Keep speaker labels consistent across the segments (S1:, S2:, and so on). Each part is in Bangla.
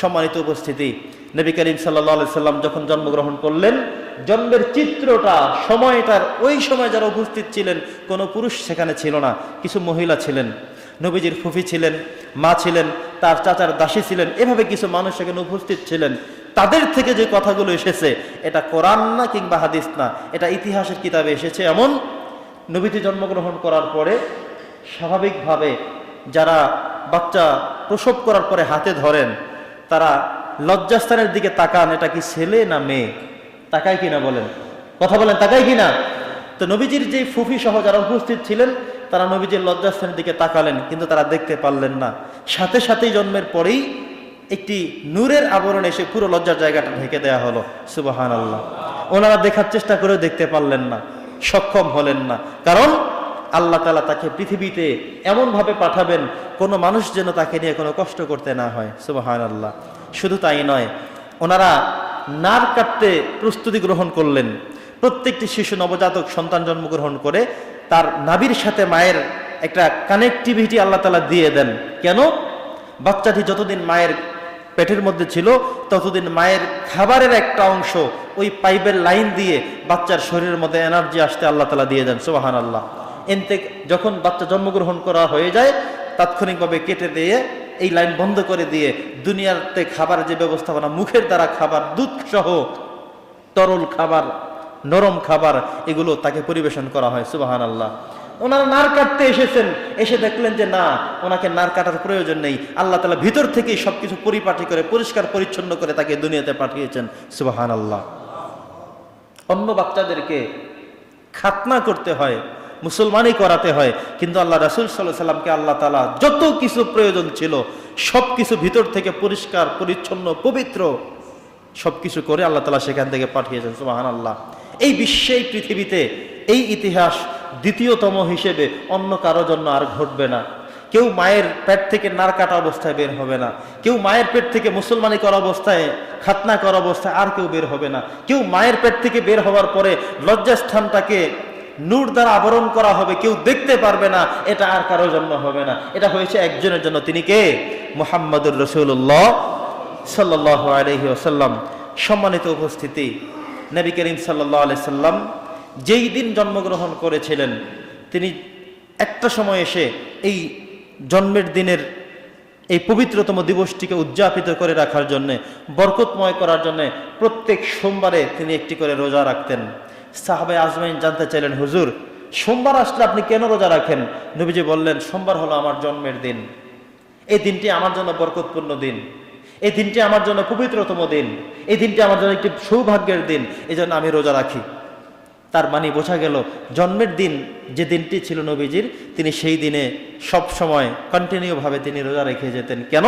S1: সম্মানিত উপস্থিতি। নবী করিম সাল্লা সাল্লাম যখন জন্মগ্রহণ করলেন, জন্মের চিত্রটা, সময়টার ওই সময় যারা উপস্থিত ছিলেন, কোনো পুরুষ সেখানে ছিল না, কিছু মহিলা ছিলেন। নবীজির ফুফি ছিলেন, মা ছিলেন, তার চাচার দাসী ছিলেন, এভাবে কিছু মানুষ সেখানে উপস্থিত ছিলেন। তাদের থেকে যে কথাগুলো এসেছে, এটা কোরআন না কিংবা হাদিস না, এটা ইতিহাসের কিতাবে এসেছে এমন। নবীজি জন্মগ্রহণ করার পরে স্বাভাবিকভাবে যারা বাচ্চা প্রসব করার পরে হাতে ধরেন তারা লজ্জাস্থানের দিকে তাকান, এটা কি ছেলে না মেয়ে? তাকায় কিনা বলেন। কথা বলেন, তাকায় কিনা? তো নবীজির যে ফুফি সহ যারা উপস্থিত ছিলেন, তারা নবীজির লজ্জাস্থানের দিকে তাকালেন, কিন্তু তারা দেখতে পারলেন না। সাথে সাথেই জন্মের পরেই একটি নূরের আবরণ এসে পুরো লজ্জার জায়গাটা ঢেকে দেয়া হলো। সুবাহান আল্লাহ ওনারা দেখার চেষ্টা করেও দেখতে পারলেন না, সক্ষম হলেন না। কারণ আল্লাহ তালা তাকে পৃথিবীতে এমনভাবে পাঠাবেন, কোনো মানুষ যেন তাকে নিয়ে কোনো কষ্ট করতে না হয়। সুবাহান আল্লাহ শুধু তাই নয়, ওনারা নার কাটতে প্রস্তুতি গ্রহণ করলেন। প্রত্যেকটি শিশু নবজাতক সন্তান জন্মগ্রহণ করে তার নাবির সাথে মায়ের একটা কানেকটিভিটি আল্লাহ তালা দিয়ে দেন। কেন? বাচ্চাটি যতদিন মায়ের পেটের মধ্যে ছিল, ততদিন মায়ের খাবারের একটা অংশ ওই পাইপের লাইন দিয়ে বাচ্চার শরীরের মধ্যে এনার্জি আসতে আল্লাহ তালা দিয়ে দেন। সোহান আল্লাহ এনতে যখন বাচ্চা জন্মগ্রহণ করা হয়ে যায়, তাৎক্ষণিকভাবে কেটে দিয়ে, এই লাইন বন্ধ করে দিয়ে, দুনিয়াতে খাবার যে ব্যবস্থাপনা, মুখের দ্বারা খাবার দুধ সহ তরল খাবার, নরম খাবার, এগুলো তাকে পরিবেশন করা হয় সুবাহান আল্লাহ ওনারা নার কাটতে এসেছেন, এসে দেখলেন যে না, ওনাকে নার কাটার প্রয়োজন নেই। আল্লাহ তালা ভিতর থেকেই সবকিছু পরিপাটি করে, পরিষ্কার পরিচ্ছন্ন করে তাকে দুনিয়াতে পাঠিয়েছেন সুবাহান আল্লাহ অন্য বাচ্চাদেরকে খাতনা করতে হয় মুসলমানই করাতে হয়। কিন্তু আল্লাহ রাসুল সাল্লাহ সাল্লামকে আল্লাহ তালা যত কিছু প্রয়োজন ছিল সব কিছু ভিতর থেকে পরিষ্কার, পরিচ্ছন্ন, পবিত্র সব কিছু করে আল্লাহ তালা সেখান থেকে পাঠিয়েছেন সুবাহান আল্লাহ এই বিশ্বেই, পৃথিবীতে এই ইতিহাস দ্বিতীয়তম হিসেবে অন্য কারও জন্য আর ঘটবে না। কেউ মায়ের পেট থেকে নার কাটা অবস্থায় বের হবে না। কেউ মায়ের পেট থেকে মুসলমানি করা অবস্থায়, খাতনা করা অবস্থায় আর কেউ বের হবে না। কেউ মায়ের পেট থেকে বের হওয়ার পরে লজ্জাস্থানটাকে নূর দ্বারা আবরণ করা হবে, কেউ দেখতে পারবে না, এটা আর কারোর জন্য হবে না। এটা হয়েছে একজনের জন্য। তিনি কে? মোহাম্মদুর রসুল্লাহ সাল্লাহ আলহি আসাল্লাম সম্মানিত উপস্থিতি, নবী করিম সাল্লাহ আলি সাল্লাম যেই দিন জন্মগ্রহণ করেছিলেন, তিনি একটা সময় এসে এই জন্মের দিনের এই পবিত্রতম দিবসটিকে উদযাপিত করে রাখার জন্যে, বরকতময় করার জন্যে প্রত্যেক সোমবারে তিনি একটি করে রোজা রাখতেন। সাহাবে আজমাইন জানতে চাইলেন, হুজুর, সোমবার আসলে আপনি কেন রোজা রাখেন? নবীজি বললেন, সোমবার হলো আমার জন্মের দিন। এই দিনটি আমার জন্য বরকতপূর্ণ দিন। এই দিনটি আমার জন্য পবিত্রতম দিন। এই দিনটি আমার জন্য একটি সৌভাগ্যের দিন। এই জন্য আমি রোজা রাখি। তার মানে বোঝা গেল, জন্মের দিন যে দিনটি ছিল নবীজির, তিনি সেই দিনে সব সময় কন্টিনিউভাবে তিনি রোজা রেখে যেতেন। কেন?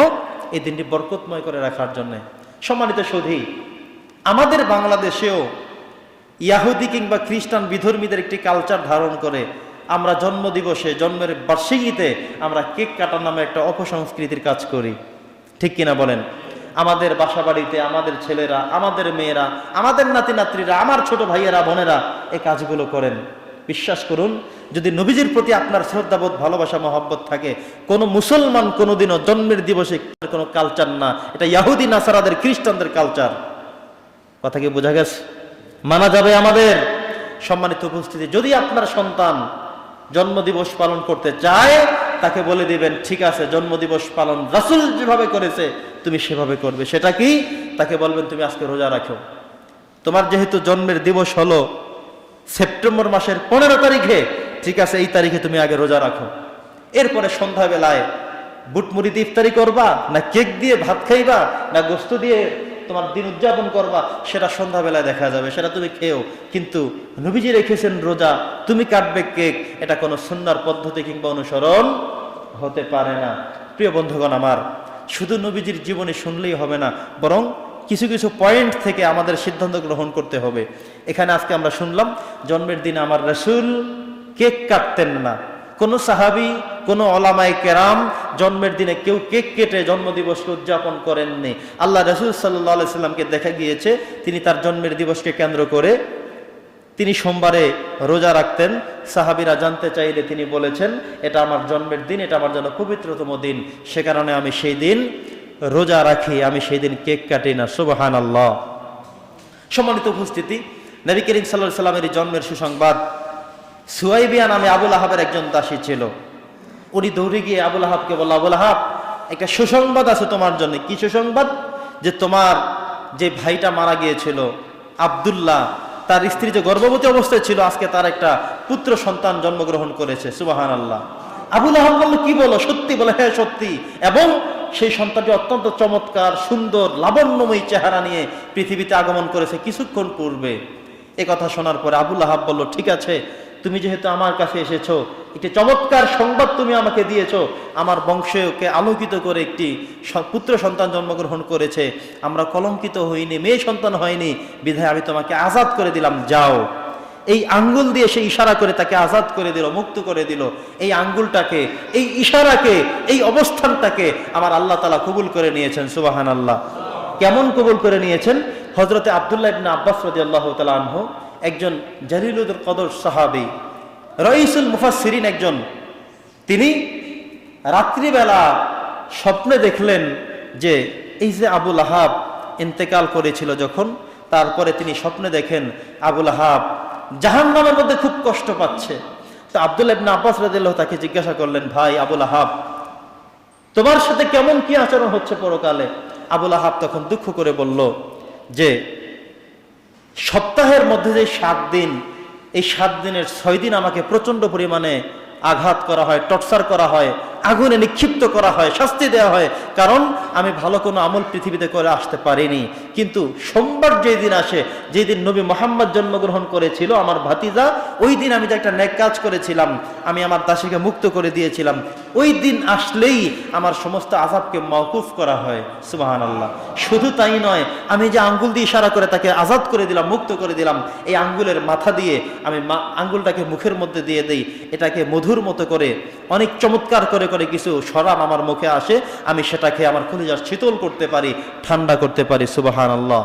S1: এই দিনটি বরকতময় করে রাখার জন্য। সম্মানিত সধি, আমাদের বাংলাদেশেও ইয়াহুদি কিংবা খ্রিস্টান বিধর্মীদের একটি কালচার ধারণ করে, আমরা জন্মদিবসে, জন্মের বার্ষিকীতে আমরা কেক কাটার নামে একটা অপসংস্কৃতির কাজ করি। ঠিক কিনা বলেন? আমাদের বাসা বাড়িতে আমাদের ছেলেরা, আমাদের মেয়েরা, আমাদের নাতি নাতনিরা আমার ছোট ভাইয়েরা, বোনেরা এই কাজগুলো করেন। বিশ্বাস করুন, যদি নবীজির প্রতি আপনার শ্রদ্ধাবোধ, ভালোবাসা, মহব্বত থাকে, কোনো মুসলমান কোনোদিনও জন্মের দিবসে কোনো কালচার না। এটা ইয়াহুদি, নাসারাদের, খ্রিস্টানদের কালচার কথা কি বোঝা গেছে? মানা যাবে আমাদের সম্মানিত উপস্থিতি। যদি আপনার সন্তান জন্মদিবস পালন করতে চায়, তাকে বলে দিবেন, ঠিক আছে, জন্মদিবস পালন রাসুল যেভাবে করেছে, তুমি সেভাবে করবে। সেটা কি? তাকে বলবেন, তুমি আজকে রোজা রাখো। তোমার যেহেতু জন্মের দিবস হলো সেপ্টেম্বর মাসের পনেরো তারিখে, ঠিক আছে, এই তারিখে তুমি আগে রোজা রাখো। এরপরে সন্ধ্যাবেলায় বুটমুড়িতে ইফতারি করবা, না কেক দিয়ে ভাত খাইবা, না গোস্ত দিয়ে তোমার দিন উদযাপন করবা, সেটা সন্ধ্যাবেলায় দেখা যাবে, সেটা তুমি খেও। কিন্তু নবীজি রেখেছেন রোজা, তুমি কাটবে কেক, এটা কোনো সুন্নার পদ্ধতি কিংবা অনুসরণ হতে পারে না। প্রিয় বন্ধুগণ আমার, শুধু নবীজির জীবনে শুনলেই হবে না, বরং কিছু কিছু পয়েন্ট থেকে আমাদের সিদ্ধান্ত গ্রহণ করতে হবে। এখানে আজকে আমরা শুনলাম, জন্মের দিন আমার রসুল কেক কাটতেন না। কোন সাহাবি কোন অলামাই কেরাম জন্মের দিনে কেউ কেক কেটে জন্মদিবসকে উদযাপন করেননি। আল্লাহ রসুল সাল্লাহ সাল্লামকে দেখা গিয়েছে, তিনি তার জন্মের দিবসকে কেন্দ্র করে তিনি সোমবারে রোজা রাখতেন। সাহাবিরা জানতে চাইলে তিনি বলেছেন, এটা আমার জন্মের দিন, এটা আমার জন্য পবিত্রতম দিন। সে কারণে আমি সেই দিন রোজা রাখি, আমি সেই দিন কেক কাটি না। সুবাহান আল্লাহ সম্মানিত উপস্থিতি, নবী করিম সাল্লাহ সাল্লামের জন্মের সুসংবাদ সুয়াইবিয়া নামে আবুল আহাবের একজন দাসী ছিল। উনি দৌড়ে গিয়ে আবুল আহাবকে বলল, আবুল আহাব, একটা সুসংবাদ আছে তোমার জন্য। কি সুসংবাদ? যে তোমার যে ভাইটা মারা গিয়েছিল, আব্দুল্লাহ, তার স্ত্রী যে গর্ভবতী অবস্থায় ছিল, আজকে তার একটা পুত্র সন্তান জন্মগ্রহণ করেছে। সুবাহান আল্লাহ আবুল আহাব বলল, কি বলো? সত্যি? বলে হ্যাঁ সত্যি। এবং সেই সন্তানটি অত্যন্ত চমৎকার, সুন্দর, লাবণ্যময়ী চেহারা নিয়ে পৃথিবীতে আগমন করেছে কিছুক্ষণ পূর্বে। এ কথা শোনার পরে আবুল আহাব বলল, ঠিক আছে তুমি যেহেতু আমার কাছে এসেছ, একটি চমৎকার সংবাদ তুমি আমাকে দিয়েছ, আমার বংশকে আলোকিত করে একটি পুত্র সন্তান জন্মগ্রহণ করেছে। আমরা কলঙ্কিত হইনি, মেয়ে সন্তান হয়নি, বিধায় আমি তোমাকে আজাদ করে দিলাম, যাও। এই আঙ্গুল দিয়ে সে ইশারা করে তাকে আজাদ করে দিল, মুক্ত করে দিল। এই আঙ্গুলটাকে, এই ইশারাকে, এই অবস্থানটাকে আমার আল্লাহ তালা কবুল করে নিয়েছেন সুবাহান আল্লাহ কেমন কবুল করে নিয়েছেন? হজরতে আবদুল্লাহ আব্বাস রদি আল্লাহ তালাহ একজন জালিলুদ কদর সাহাবি, রইসুল মুফাসসিরিন একজন। তিনি রাত্রিবেলা স্বপ্নে দেখলেন যে এই যে আবুল আহাব ইন্তেকাল করেছিল যখন, তারপরে তিনি স্বপ্নে দেখেন আবুল আহাব জাহান নামের মধ্যে খুব কষ্ট পাচ্ছে। তো আব্দুল ইবনে আব্বাস রাদিল্লাহ তাকে জিজ্ঞাসা করলেন, ভাই আবুল আহাব তোমার সাথে কেমন কি আচরণ হচ্ছে পরকালে? আবুল আহাব তখন দুঃখ করে বলল যে সপ্তাহের মধ্যে যে সাত দিন, এই সাত দিনের ছয় দিন আমাকে প্রচণ্ড পরিমাণে আঘাত করা হয়, টর্চার করা হয়। আগুনে নিক্ষিপ্ত করা হয়, শাস্তি দেওয়া হয়। কারণ আমি ভালো কোনো আমল পৃথিবীতে করে আসতে পারিনি। কিন্তু সোমবার যেই দিন আসে, যেই দিন নবী মোহাম্মদ জন্মগ্রহণ করেছিল, আমার ভাতিজা, ওই দিন আমি যে একটা নেক কাজ করেছিলাম, আমি আমার দাসীকে মুক্ত করে দিয়েছিলাম। ওই দিন আসলেই আমার সমস্ত আজাবকে মওকুফ করা হয় সুবাহান আল্লাহ শুধু তাই নয়, আমি যে আঙ্গুল দিয়ে ইশারা করে তাকে আজাদ করে দিলাম, মুক্ত করে দিলাম, এই আঙ্গুলের মাথা দিয়ে আমি আঙ্গুলটাকে মুখের মধ্যে দিয়ে দেই, এটাকে মধুর মতো করে, অনেক চমৎকার করে করে কিছু সরাম আমার মুখে আসে, আমি সেটাকে আমার কলিজা শীতল করতে পারি, ঠান্ডা করতে পারি সুবাহান আল্লাহ